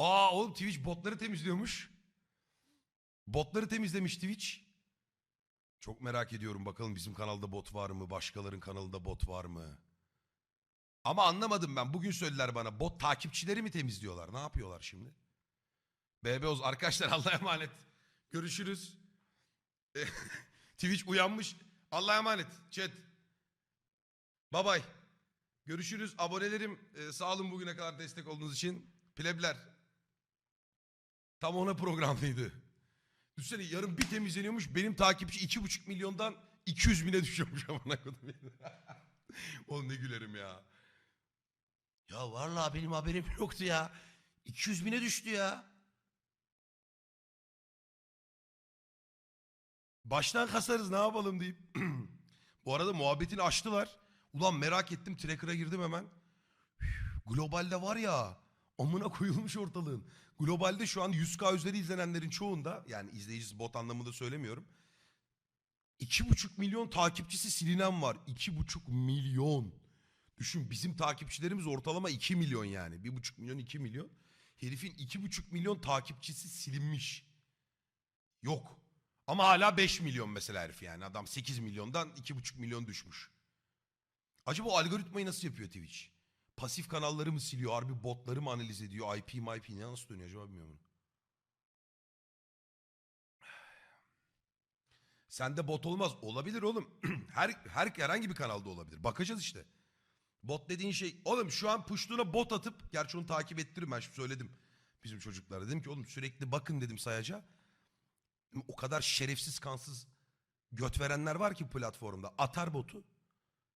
Aa oğlum Twitch botları temizliyormuş. Botları temizlemiş Twitch. Çok merak ediyorum bakalım bizim kanalda bot var mı? Başkalarının kanalında bot var mı? Ama anlamadım ben. Bugün söylediler bana bot takipçileri mi temizliyorlar? Ne yapıyorlar şimdi? BBOZ arkadaşlar Allah'a emanet. Görüşürüz. Twitch uyanmış. Allah'a emanet. Chat. Bye. Görüşürüz. Abonelerim e, sağ olun bugüne kadar destek olduğunuz için. Plebler. Tam ona programlıydı. Düşünsene yarın bir temizleniyormuş. Benim takipçi iki buçuk milyondan 200 bine düşüyormuş amına kodum. Oğlum ne gülerim ya. Ya vallahi benim haberim yoktu ya. 200 bine düştü ya. Baştan kasarız ne yapalım deyip. Bu arada muhabbetini açtılar. Ulan merak ettim tracker'a girdim hemen. Globalde var ya amına koyulmuş ortalığın. Globalde şu an 100k üzeri izlenenlerin çoğunda yani izleyicisi bot anlamında söylemiyorum. 2,5 milyon takipçisi silinen var. 2,5 milyon. Düşün bizim takipçilerimiz ortalama 2 milyon yani. 1,5 milyon 2 milyon. Herifin 2,5 milyon takipçisi silinmiş. Yok. Ama hala 5 milyon mesela herif yani. Adam 8 milyondan 2,5 milyon düşmüş. Acaba o algoritmayı nasıl yapıyor Twitch? Pasif kanalları mı siliyor? Harbi botları mı analiz ediyor? IP, IP ne nasıl dönüyor acaba bilmiyorum. Sende bot olmaz. Olabilir oğlum. her, her herhangi bir kanalda olabilir. Bakacağız işte. Bot dediğin şey... Oğlum şu an puştuğuna bot atıp... Gerçi onu takip ettiririm ben şimdi söyledim. Bizim çocuklara. Dedim ki oğlum sürekli bakın dedim sayaca. O kadar şerefsiz kansız göt verenler var ki platformda. Atar botu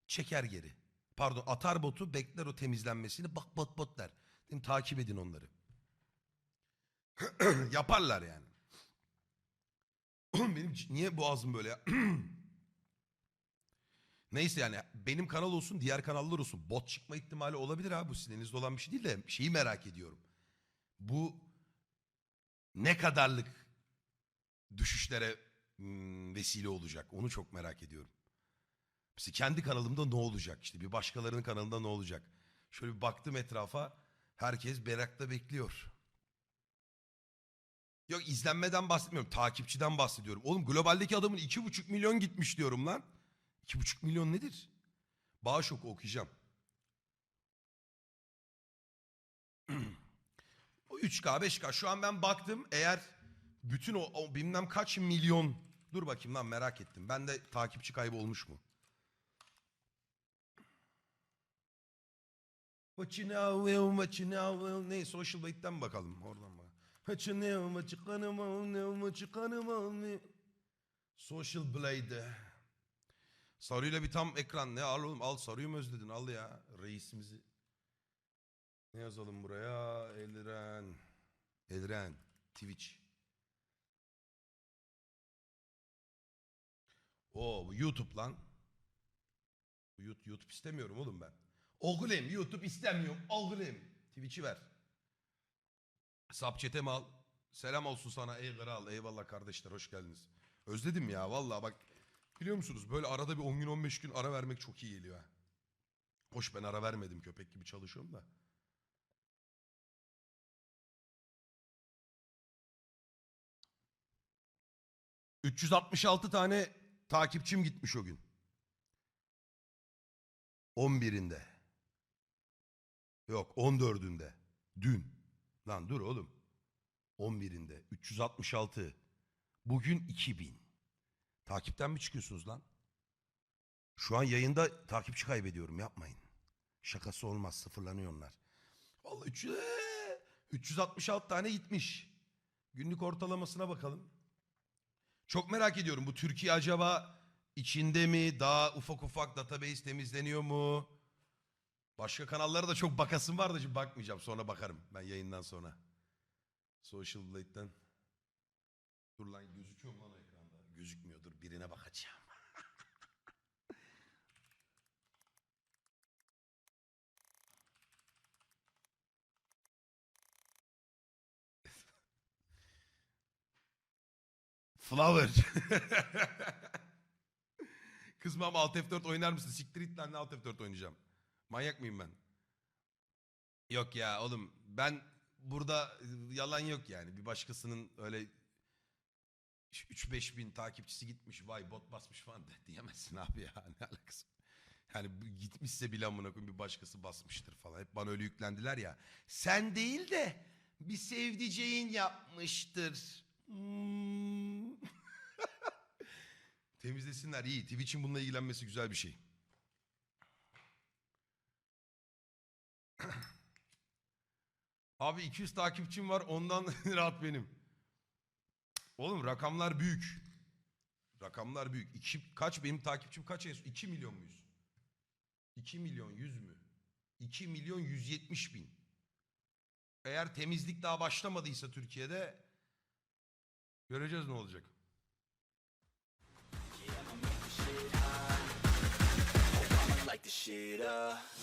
çeker geri. Pardon atar botu bekler o temizlenmesini bak bot bot der. Dedim, takip edin onları. Yaparlar yani. Benim niye boğazım böyle ya? Neyse yani benim kanal olsun diğer kanallar olsun. Bot çıkma ihtimali olabilir abi bu sinirinizde olan bir şey değil de şeyi merak ediyorum. Bu ne kadarlık düşüşlere vesile olacak onu çok merak ediyorum. Mesela kendi kanalımda ne olacak işte bir başkalarının kanalında ne olacak? Şöyle bir baktım etrafa herkes merakla bekliyor. Yok izlenmeden bahsetmiyorum takipçiden bahsediyorum. Oğlum globaldeki adamın iki buçuk milyon gitmiş diyorum lan. İki buçuk milyon nedir? Bağış oku okuyacağım. O 3K 5K şu an ben baktım eğer bütün o, o bilmem kaç milyon dur bakayım lan merak ettim. Ben de takipçi kaybı olmuş mu? What you know. Ne? Social Blade'den bakalım. Oradan bak. What you know. Social Blade. Sarıyla bir tam ekran. Ne al oğlum? Al sarıyı mı özledin? Al ya reisimizi. Ne yazalım buraya? Elren. Elren. Twitch. Bu YouTube lan. Bu Yout- YouTube istemiyorum oğlum ben. Oğlum YouTube istemiyorum. Oğlum. Twitch'i ver. Sapçetemi al. Selam olsun sana ey kral. Eyvallah kardeşler hoş geldiniz. Özledim ya vallahi bak. Biliyor musunuz böyle arada bir 10 gün 15 gün ara vermek çok iyi geliyor. Hoş ben ara vermedim köpek gibi çalışıyorum da. ...366 tane takipçim gitmiş o gün. 11'inde. Yok 14'ünde. Dün. Lan dur oğlum. 11'inde. 366. Bugün 2000. Takipten mi çıkıyorsunuz lan? Şu an yayında takipçi kaybediyorum yapmayın. Şakası olmaz sıfırlanıyor onlar. Vallahi 300, 366 tane gitmiş. Günlük ortalamasına bakalım. Çok merak ediyorum bu Türkiye acaba içinde mi? Daha ufak ufak database temizleniyor mu? Başka kanallara da çok bakasım var da şimdi bakmayacağım. Sonra bakarım ben yayından sonra. Social Blade'den. Dur lan gözüküyor mu lan ekranda? Gözükmüyordur. Birine bakacağım. Flower. Kızmam Alt F4 oynar mısın? Siktir it lan Alt F4 oynayacağım. Manyak mıyım ben? Yok ya oğlum ben burada yalan yok yani. Bir başkasının öyle 3-5 bin takipçisi gitmiş vay bot basmış falan de diyemezsin abi ya ne alakası. Yani gitmişse bile amına koyayım bir başkası basmıştır falan. Hep bana öyle yüklendiler ya. Sen değil de bir sevdiceğin yapmıştır. Hmm. Temizlesinler iyi. Twitch'in bununla ilgilenmesi güzel bir şey. Abi 200 takipçim var ondan rahat benim. Oğlum rakamlar büyük. Rakamlar büyük. İki, kaç benim takipçim kaç en son? 2 milyon muyuz? 2 milyon 100 mü? 2 milyon 170 bin. Eğer temizlik daha başlamadıysa Türkiye'de göreceğiz ne olacak. up.